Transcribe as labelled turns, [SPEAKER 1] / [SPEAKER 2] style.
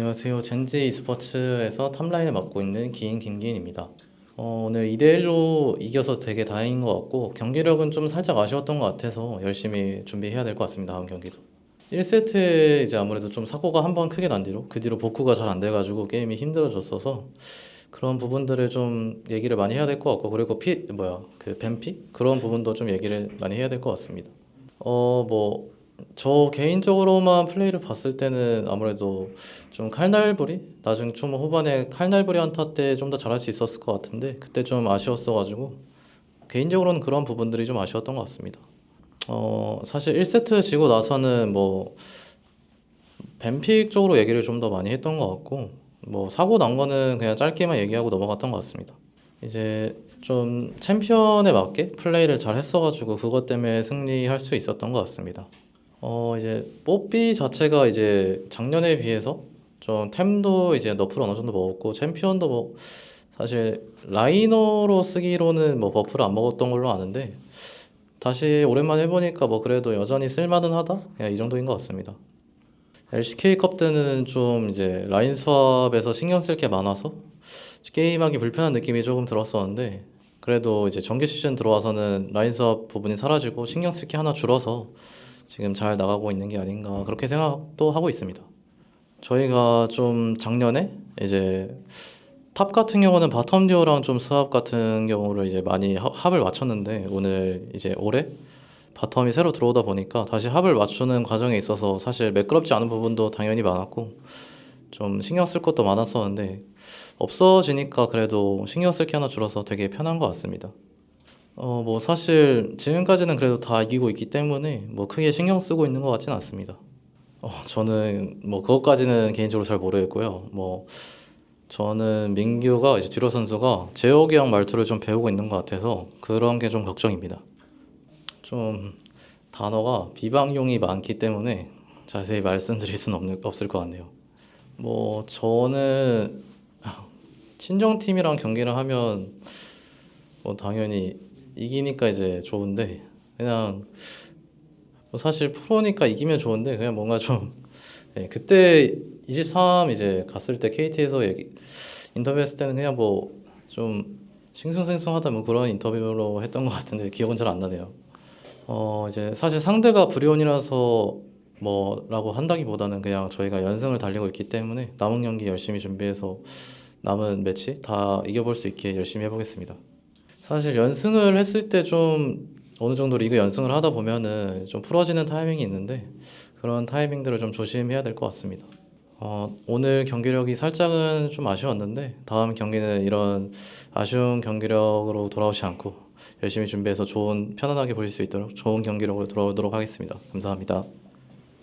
[SPEAKER 1] 안녕하세요. 젠지 e스포츠에서 탑라인을 맡고 있는 기인 김기인입니다. 어, 오늘 2대1로 이겨서 되게 다행인 것 같고 경기력은 좀 살짝 아쉬웠던 것 같아서 열심히 준비해야 될 것 같습니다. 다음 경기도. 1세트에 이제 아무래도 좀 사고가 한 번 크게 난 뒤로 그 뒤로 복구가 잘 안 돼가지고 게임이 힘들어졌어서 그런 부분들을 좀 얘기를 많이 해야 될 것 같고 그리고 피 뭐야 그 뱀픽 그런 부분도 좀 얘기를 많이 해야 될 것 같습니다. 어뭐 저 개인적으로만 플레이를 봤을 때는 아무래도 좀 칼날부리 나중 좀 후반에 칼날부리 한타 때 좀 더 잘할 수 있었을 것 같은데 그때 좀 아쉬웠어가지고 개인적으로는 그런 부분들이 좀 아쉬웠던 것 같습니다. 어 사실 1세트 지고 나서는 뭐 뱀픽 쪽으로 얘기를 좀 더 많이 했던 것 같고 뭐 사고 난 거는 그냥 짧게만 얘기하고 넘어갔던 것 같습니다. 이제 좀 챔피언에 맞게 플레이를 잘 했어가지고 그것 때문에 승리할 수 있었던 것 같습니다. 어 이제 뽀삐 자체가 이제 작년에 비해서 좀 템도 이제 너프를 어느 정도 먹었고 챔피언도 뭐 사실 라이너로 쓰기로는 뭐 버프를 안 먹었던 걸로 아는데 다시 오랜만에 해보니까 뭐 그래도 여전히 쓸만은 하다 그냥 이 정도인 것 같습니다. LCK컵 때는 좀 이제 라인 수업에서 신경 쓸 게 많아서 게임하기 불편한 느낌이 조금 들었었는데 그래도 이제 정규 시즌 들어와서는 라인 수업 부분이 사라지고 신경 쓸 게 하나 줄어서 지금 잘 나가고 있는 게 아닌가 그렇게 생각도 하고 있습니다. 저희가 좀 작년에 이제 탑 같은 경우는 바텀 듀오랑 좀 스왑 같은 경우를 이제 많이 합- 합을 맞췄는데 오늘 이제 올해 바텀이 새로 들어오다 보니까 다시 합을 맞추는 과정에 있어서 사실 매끄럽지 않은 부분도 당연히 많았고 좀 신경 쓸 것도 많았었는데 없어지니까 그래도 신경 쓸 게 하나 줄어서 되게 편한 것 같습니다. 어, 뭐 사실 지금까지는 그래도 다 이기고 있기 때문에 뭐 크게 신경 쓰고 있는 것 같지는 않습니다. 어, 저는 뭐 그것까지는 개인적으로 잘 모르겠고요. 뭐 저는 민규가 이제 듀로 선수가 재혁이 형 말투를 좀 배우고 있는 것 같아서 그런 게 좀 걱정입니다. 좀 단어가 비방용이 많기 때문에 자세히 말씀드릴 수는 없을 것 같네요. 뭐 저는 친정팀이랑 경기를 하면 뭐 당연히 이기니까 이제 좋은데 그냥 뭐 사실 프로니까 이기면 좋은데 그냥 뭔가 좀 예, 그때 23 이제 갔을 때 KT에서 얘기 인터뷰했을 때는 그냥 뭐 좀 싱숭생숭하다 뭐 그런 인터뷰로 했던 것 같은데 기억은 잘 안 나네요. 어 이제 사실 상대가 브리온이라서 뭐라고 한다기보다는 그냥 저희가 연승을 달리고 있기 때문에 남은 경기 열심히 준비해서 남은 매치 다 이겨볼 수 있게 열심히 해보겠습니다. 사실 연승을 했을 때 좀 어느 정도 리그 연승을 하다 보면은 좀 풀어지는 타이밍이 있는데 그런 타이밍들을 좀 조심해야 될 것 같습니다. 어, 오늘 경기력이 살짝은 좀 아쉬웠는데 다음 경기는 이런 아쉬운 경기력으로 돌아오지 않고 열심히 준비해서 좋은 편안하게 보실 수 있도록 좋은 경기력으로 돌아오도록 하겠습니다. 감사합니다.